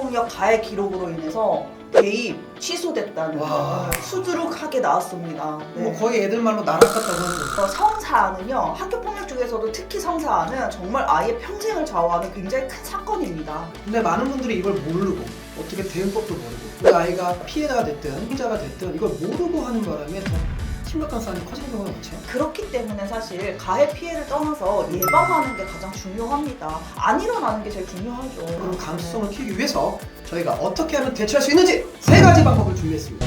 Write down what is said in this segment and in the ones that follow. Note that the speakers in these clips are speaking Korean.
학교폭력 가해 기록으로 인해서 대입 취소됐다는 와. 수두룩하게 나왔습니다. 네. 뭐 거의 애들 말로 같다고 하는 거죠. 어, 성사안은요 학교 폭력 중에서도 특히 성사안은 정말 아이의 평생을 좌우하는 굉장히 큰 사건입니다. 근데 많은 분들이 이걸 모르고 어떻게 대응법도 모르고 우리 아이가 피해자가 됐든 피자가 됐든 이걸 모르고 하는 바람에 더 심각한 사안이 커지는 경우가 많죠. 그렇기 때문에 사실 가해 피해를 떠나서 예방하는 게 가장 중요합니다. 안 일어나는 게 제일 중요하죠. 그런 감수성을 키우기 위해서 저희가 어떻게 하면 대처할 수 있는지 세 가지 방법을 준비했습니다.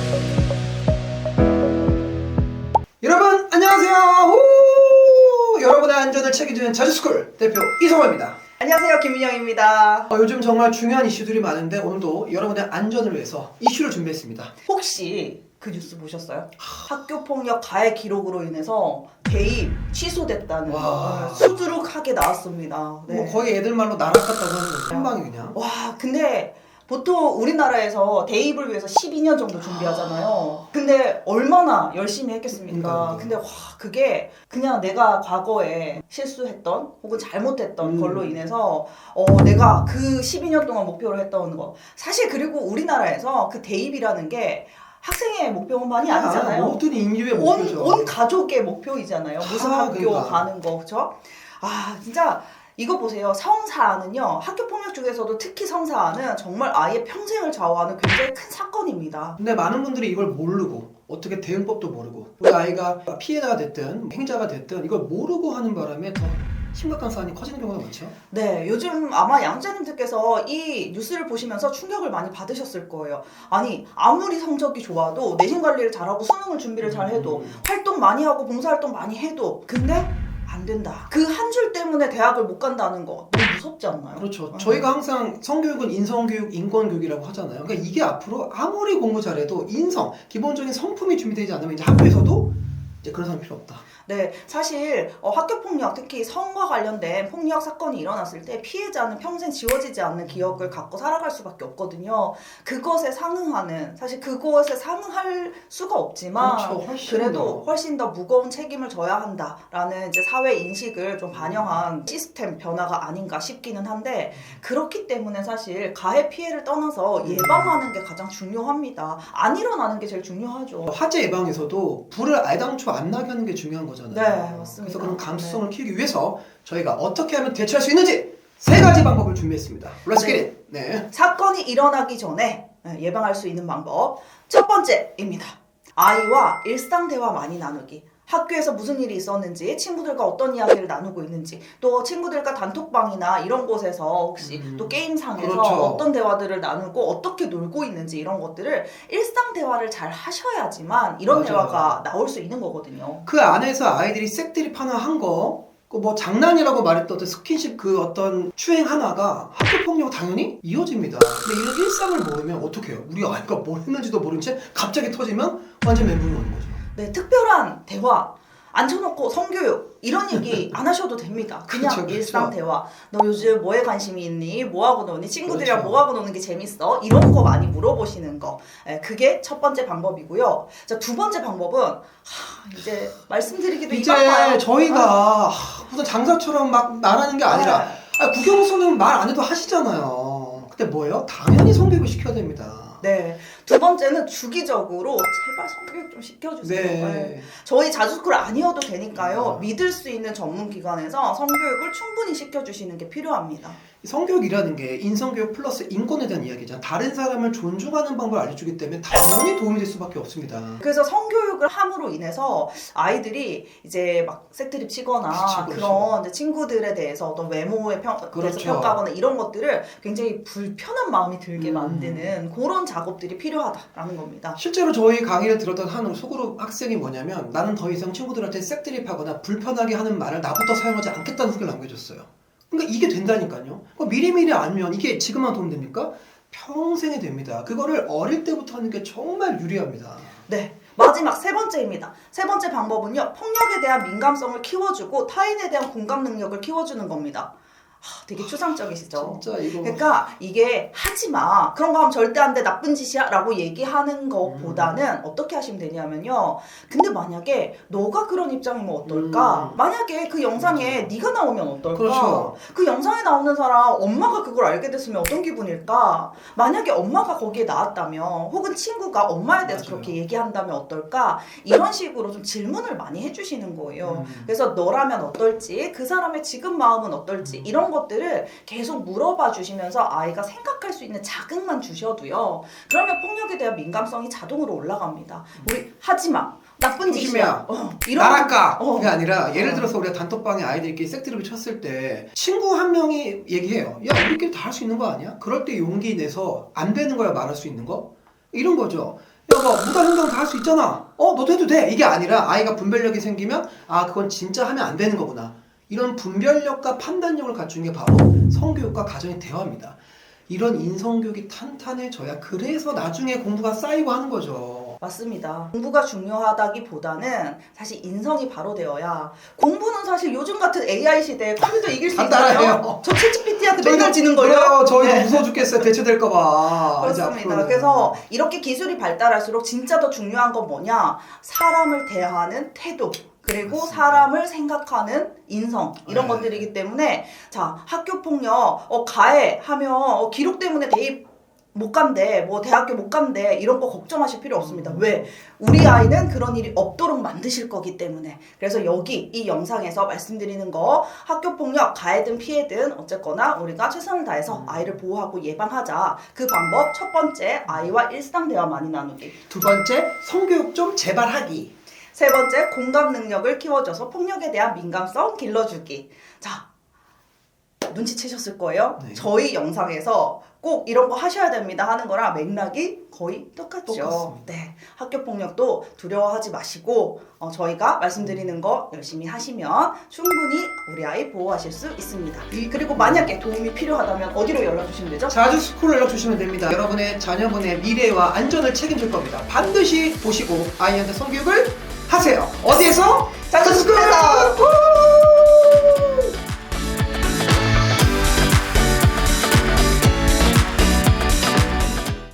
여러분 안녕하세요. 오! 여러분의 안전을 책임지는 자주스쿨 대표 이성호입니다. 안녕하세요 김민영입니다. 어, 요즘 정말 중요한 이슈들이 많은데 오늘도 여러분의 안전을 위해서 이슈를 준비했습니다. 혹시 그 뉴스 보셨어요? 학교 폭력 가해 기록으로 인해서 대입 취소됐다는 와. 어, 수두룩하게 나왔습니다. 네. 뭐 거의 애들 말로 같다고 하는. 한 방에 그냥. 와 근데 보통 우리나라에서 대입을 위해서 12년 정도 준비하잖아요. 근데 얼마나 열심히 했겠습니까? 그러니까요. 근데 와 그게 그냥 내가 과거에 실수했던 혹은 잘못했던 음. 걸로 인해서 어 내가 그 12년 동안 목표로 했던 거 사실 그리고 우리나라에서 그 대입이라는 게 학생의 목표 만이 아니잖아요. 모든 인류의 온, 목표죠. 온 가족의 목표이잖아요. 무슨 아, 학교 그러니까. 가는 거, 그쵸? 아, 진짜 이거 보세요. 성사안은요, 학교 폭력 중에서도 특히 성사안은 정말 아이의 평생을 좌우하는 굉장히 큰 사건입니다. 근데 많은 분들이 이걸 모르고 어떻게 대응법도 모르고 우리 아이가 피해자가 됐든 행자가 됐든 이걸 모르고 하는 바람에 더 심각한 사안이 커지는 경우가 많죠. 네, 요즘 아마 양자님들께서 이 뉴스를 보시면서 충격을 많이 받으셨을 거예요. 아니, 아무리 성적이 좋아도 내신 관리를 잘하고 수능을 준비를 잘해도 음. 활동 많이 하고 봉사활동 많이 해도 근데 안 된다. 그 한 줄 때문에 대학을 못 간다는 거 너무 무섭지 않나요? 그렇죠. 음. 저희가 항상 성교육은 인성교육, 인권교육이라고 하잖아요. 그러니까 이게 앞으로 아무리 공부 잘해도 인성, 기본적인 성품이 준비되지 않으면 이제 학교에서도 이제 그런 사람 필요 없다. 네, 사실 어, 학교 폭력, 특히 성과 관련된 폭력 사건이 일어났을 때 피해자는 평생 지워지지 않는 기억을 갖고 살아갈 수밖에 없거든요. 그것에 상응하는 사실 그것에 상응할 수가 없지만 그렇죠. 훨씬 그래도 더. 훨씬 더 무거운 책임을 져야 한다라는 이제 사회 인식을 좀 반영한 시스템 변화가 아닌가 싶기는 한데 그렇기 때문에 사실 가해 피해를 떠나서 예방하는 게 가장 중요합니다. 안 일어나는 게 제일 중요하죠. 화재 예방에서도 불을 애당초 안 나게 하는 게 중요한 거잖아요. 네, 맞습니다. 그래서 그런 감수성을 키우기 위해서 저희가 어떻게 하면 대처할 수 있는지 세 가지 방법을 준비했습니다. Let's get it. 네. 사건이 일어나기 전에 예, 예방할 수 있는 방법 첫 번째입니다. 아이와 일상 대화 많이 나누기. 학교에서 무슨 일이 있었는지, 친구들과 어떤 이야기를 나누고 있는지, 또 친구들과 단톡방이나 이런 곳에서 혹시 음, 또 게임상에서 그렇죠. 어떤 대화들을 나누고 어떻게 놀고 있는지 이런 것들을 일상 대화를 잘 하셔야지만 이런 맞아요. 대화가 나올 수 있는 거거든요. 그 안에서 아이들이 색들이 하나 한 거, 그뭐 장난이라고 말했던 어떤 스킨십 그 어떤 추행 하나가 학교 폭력 당연히 이어집니다. 근데 이런 일상을 모르면 어떡해요? 우리 아이가 뭘 했는지도 모른 채 갑자기 터지면 완전 멘붕이 오는 거죠. 네, 특별한 대화 앉혀놓고 성교육 이런 얘기 안 하셔도 됩니다. 그냥 그렇죠, 그렇죠. 일상 대화. 너 요즘 뭐에 관심이 있니? 뭐 하고 노니? 친구들이랑 그렇죠. 뭐 하고 노는 게 재밌어? 이런 거 많이 물어보시는 거. 예, 그게 첫 번째 방법이고요. 자, 두 번째 방법은 하, 이제 말씀드리기도 이제. 저희가 하, 무슨 장사처럼 막 말하는 게 아니라 네. 아, 국영수는 말 안 해도 하시잖아요. 근데 뭐예요? 당연히 성교육을 시켜야 됩니다. 네. 두 번째는 주기적으로 제발 성교육 좀 시켜주세요. 네. 네. 저희 자주스쿨 아니어도 되니까요. 음. 믿을 수 있는 전문 기관에서 성교육을 충분히 시켜주시는 게 필요합니다. 성교육이라는 게 인성교육 플러스 인권에 대한 이야기잖아. 다른 사람을 존중하는 방법을 알려주기 때문에 당연히 도움이 될 수밖에 없습니다. 그래서 성교육을 함으로 인해서 아이들이 이제 막 색드립 치거나 그렇죠, 그렇죠. 그런 이제 친구들에 대해서 어떤 외모에 평, 대해서 그렇죠. 평가하거나 이런 것들을 굉장히 불편한 마음이 들게 음. 만드는 그런 작업들이 필요하다라는 겁니다. 실제로 저희 강의를 들었던 한 소그룹 학생이 뭐냐면 나는 더 이상 친구들한테 색드립하거나 불편하게 하는 말을 나부터 사용하지 않겠다는 후기를 남겨줬어요. 그러니까 이게 된다니까요. 그거 미리미리 알면 이게 지금만 도움 됩니까? 평생이 됩니다. 그거를 어릴 때부터 하는 게 정말 유리합니다. 네. 마지막 세 번째입니다. 세 번째 방법은요. 폭력에 대한 민감성을 키워주고 타인에 대한 공감 능력을 키워주는 겁니다. 하, 되게 추상적이시죠? 진짜 이거 그러니까 이게 하지 마. 그런 거 하면 절대 안 돼. 나쁜 짓이야. 라고 얘기하는 것보다는 음. 어떻게 하시면 되냐면요. 근데 만약에 너가 그런 입장이면 어떨까? 음. 만약에 그 영상에 네가 나오면 어떨까? 그렇죠. 그 영상에 나오는 사람 엄마가 그걸 알게 됐으면 어떤 기분일까? 만약에 엄마가 거기에 나왔다면 혹은 친구가 엄마에 대해서 맞아요. 그렇게 얘기한다면 어떨까? 이런 식으로 좀 질문을 많이 해주시는 거예요. 음. 그래서 너라면 어떨지, 그 사람의 지금 마음은 어떨지 음. 이런 것들을 계속 물어봐 주시면서 아이가 생각할 수 있는 자극만 주셔도요. 그러면 폭력에 대한 민감성이 자동으로 올라갑니다. 우리 하지 마. 나쁜 짓이야. 조심해야. 어, 이런 나랄까 어. 그게 아니라 예를 어. 들어서 우리가 단톡방에 아이들끼리 색드립을 쳤을 때 친구 한 명이 얘기해요 야 우리끼리 다 할 수 있는 거 아니야? 그럴 때 용기 내서 안 되는 거야 말할 수 있는 거? 이런 거죠 야뭐 무단 횡령 다할 수 있잖아 어 너도 해도 돼 이게 아니라 아이가 분별력이 생기면 아 그건 진짜 하면 안 되는 거구나 이런 분별력과 판단력을 갖추는 게 바로 성교육과 가정의 대화입니다 이런 인성교육이 탄탄해져야 그래서 나중에 공부가 쌓이고 하는 거죠 맞습니다. 공부가 중요하다기보다는 사실 인성이 바로 되어야 공부는 사실 요즘 같은 AI 시대에 컴퓨터 이길 수다 있나요? 저 챗GPT한테 맨날 지는 거예요. 그래요. 저희도 네. 무서워 죽겠어요. 대체될까봐. 이제 그렇습니다. 그래서 이렇게 기술이 발달할수록 진짜 더 중요한 건 뭐냐? 사람을 대하는 태도. 그리고 맞습니다. 사람을 생각하는 인성 이런 네. 것들이기 때문에 자 학교 폭력 어 가해 하면 어, 기록 때문에 대입 못 간대 뭐 대학교 못 간대 이런 거 걱정하실 필요 없습니다 음. 왜 우리 아이는 그런 일이 없도록 만드실 거기 때문에 그래서 여기 이 영상에서 말씀드리는 거 학교 폭력 가해든 피해든 어쨌거나 우리가 최선을 다해서 음. 아이를 보호하고 예방하자 그 방법 첫 번째 아이와 일상 대화 많이 나누기 두 번째, 성교육 좀 제발 하기. 세 번째 공감 능력을 키워줘서 폭력에 대한 민감성 길러주기 자 눈치채셨을 거예요 네. 저희 영상에서 꼭 이런 거 하셔야 됩니다 하는 거랑 맥락이 거의 똑같죠 똑같습니다. 네 학교 폭력도 두려워하지 마시고 어, 저희가 말씀드리는 거 열심히 하시면 충분히 우리 아이 보호하실 수 있습니다 이- 그리고 만약에 도움이 필요하다면 어디로 연락 주시면 되죠? 자주 스쿨 연락 주시면 됩니다. 여러분의 자녀분의 미래와 안전을 책임질 겁니다. 반드시 보시고 아이한테 성교육을 하세요. 어디에서? 자꾸 스쿨에서!